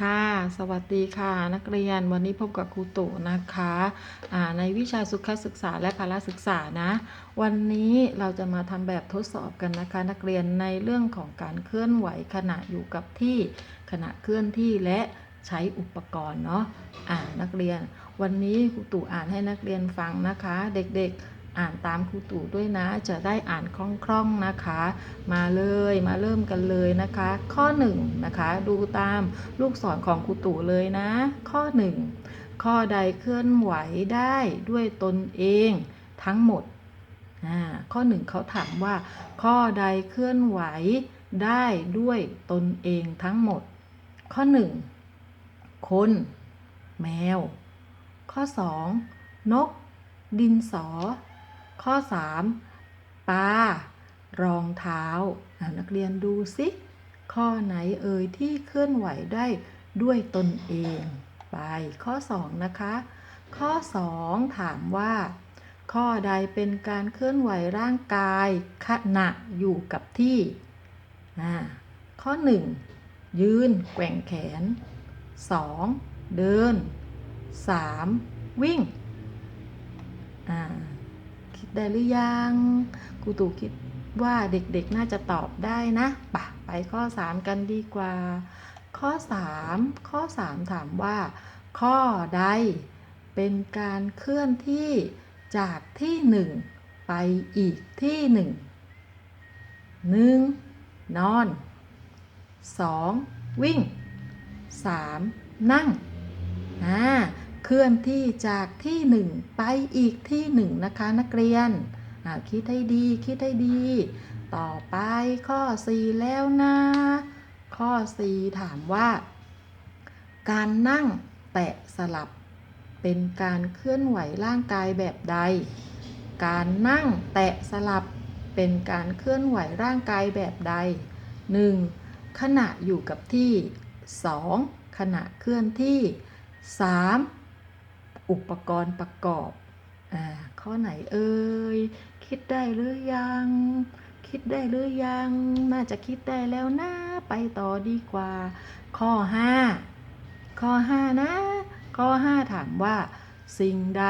ค่ะ สวัสดีค่ะ นักเรียนวันนี้พบกับครูตู่นะคะในวิชาสุขศึกษาและพละศึกษานะ วันนี้เราจะมาทำแบบทดสอบกันนะคะ นักเรียนในเรื่องของการเคลื่อนไหวขณะอยู่กับที่ขณะเคลื่อนที่และใช้อุปกรณ์เนาะอ่านักเรียน วันนี้ครูตู่อ่านให้นักเรียนฟังนะคะ เด็กๆ อ่านตามครูตู่ด้วยนะ จะได้อ่านคล่องๆนะคะ มาเลยมาเริ่มกันเลยนะคะ ข้อ1นะคะ ดูตามลูกศรของครูตู่เลยนะ ข้อ 1 ข้อใดเคลื่อนไหวได้ด้วยตนเองทั้งหมดอ่าข้อ 1 เขาถามว่า ข้อใดเคลื่อนไหวได้ด้วยตนเองทั้งหมด ข้อ 1 คน แมว ข้อ 2 นก ดินสอ ข้อ 3 ปลารองเท้า นักเรียนดูสิ ข้อไหนเอ่ยที่เคลื่อนไหวได้ด้วยตนเอง ไป ข้อ 2 นะคะ ข้อ 2 ถามว่า ข้อใดเป็นการเคลื่อนไหวร่างกายขณะอยู่กับที่อ่าข้อ 1 ยืนแกว่งแขน 2. เดิน 3. วิ่ง อ่า คิดได้หรือยัง ครูตู่คิดว่าเด็กๆน่าจะตอบได้นะปะไปข้อ 3 กันดีกว่า ข้อ 3 ข้อ 3 ถามว่า ข้อใด เป็นการเคลื่อนที่จากที่หนึ่งไปอีกที่หนึ่งหนึ่งนอน 2. วิ่ง 3. นั่งอ่า เคลื่อนที่จากที่หนึ่งไปอีกที่หนึ่งนะคะนักเรียนคิดให้ดีคิดให้ดี ต่อไปข้อ 4 แล้วนะ ข้อ 4 ถามว่า การนั่งแตะสลับ เป็นการเคลื่อนไหวร่างกายแบบใด การนั่งแตะสลับเป็นการเคลื่อนไหวร่างกายแบบใด 1. ขณะอยู่กับที่ 2. ขณะเคลื่อนที่ 3. อุปกรณ์ประกอบอ่าข้อไหนเอ่ย คิดได้หรือยัง คิดได้หรือยัง น่าจะคิดได้แล้วนะไปต่อดีกว่า ข้อ 5 ข้อ 5 นะ ข้อ 5 ถามว่า สิ่งใด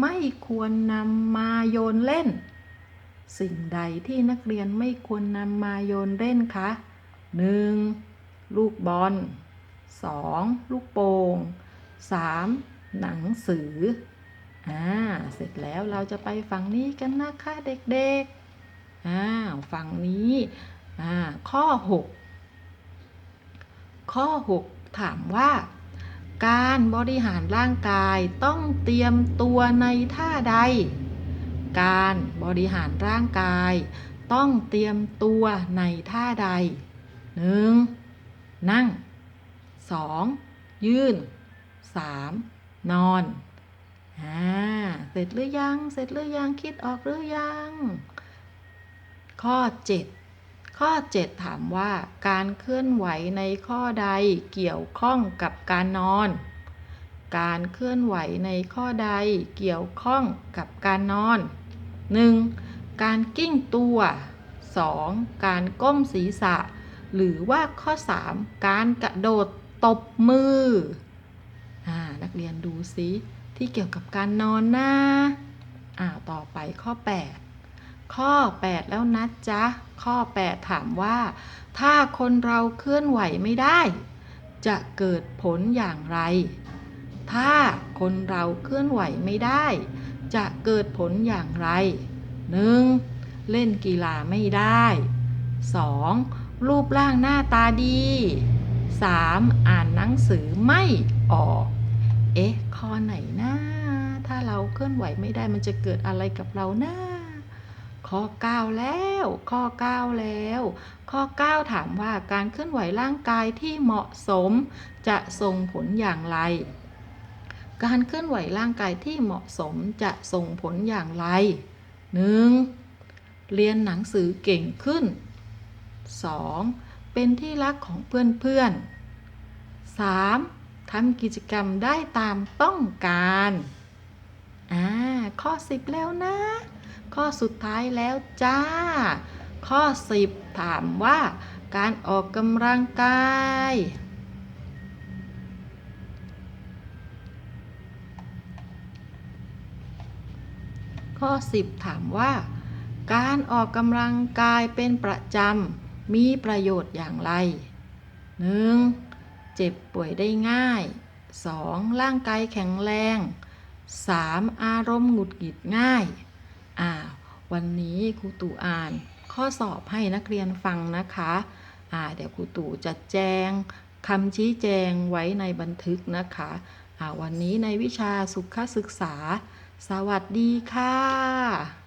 ไม่ควรนำมาโยนเล่น สิ่งใดที่นักเรียนไม่ควรนำมาโยนเล่นคะ 1. ลูกบอล 2. ลูกโป่ง 3. หนังสือ อ่า เสร็จแล้วเราจะไปฝั่งนี้กันนะคะเด็กๆ อ่า ฝั่งนี้ อ่า ข้อ 6 ข้อ 6 ถามว่า การบริหารร่างกายต้องเตรียมตัวในท่าใด การบริหารร่างกาย ต้องเตรียมตัวในท่าใด 1. นั่ง 2. ยืน 3. นอนอ่าเสร็จหรือยัง เสร็จหรือยัง คิดออกหรือยัง ข้อ 7 ข้อ 7 ถามว่า การเคลื่อนไหวในข้อใดเกี่ยวข้องกับการนอน การเคลื่อนไหวในข้อใดเกี่ยวข้องกับการนอน 1. การกิ้งตัว 2. การก้มศีรษะ หรือว่าข้อ 3 การกระโดดตบมือ เรียนดูซิที่เกี่ยวกับการนอนนะอ่าต่อไปข้อ 8 ข้อ 8 แล้วนะจ๊ะ ข้อ 8 ถามว่า ถ้าคนเราเคลื่อนไหวไม่ได้ จะเกิดผลอย่างไร ถ้าคนเราเคลื่อนไหวไม่ได้ จะเกิดผลอย่างไร 1. เล่นกีฬาไม่ได้ 2. รูปร่างหน้าตาดี 3. อ่านหนังสือไม่ออก เอ๊ะข้อไหนนะถ้าเราเคลื่อนไหวไม่ได้มันจะเกิดอะไรกับเรานะข้อ 9 แล้ว ข้อ 9 แล้ว ข้อ 9 ถามว่าการเคลื่อนไหวร่างกายที่เหมาะสมจะส่งผลอย่างไร การเคลื่อนไหวร่างกายที่เหมาะสมจะส่งผลอย่างไร 1. เรียนหนังสือเก่งขึ้น 2. เป็นที่รักของเพื่อนๆ 3. ทำกิจกรรมได้ตามต้องการอ่าข้อ 10 แล้วนะ ข้อสุดท้ายแล้วจ้า ข้อ 10 ถามว่าการออกกำลังกายข้อ 10 ถามว่า การออกกำลังกายเป็นประจำมีประโยชน์อย่างไรหนึ่ง เจ็บป่วยได้ง่าย 2. ร่างกายแข็งแรง 3. อารมณ์หงุดหงิดง่ายอ่าวันนี้ครูตู่อ่านข้อสอบให้นักเรียนฟังนะคะอ่าเดี๋ยวครูตู่จะแจงคำชี้แจงไว้ในบันทึกนะคะอ่าวันนี้ในวิชาสุขศึกษา สวัสดีค่ะ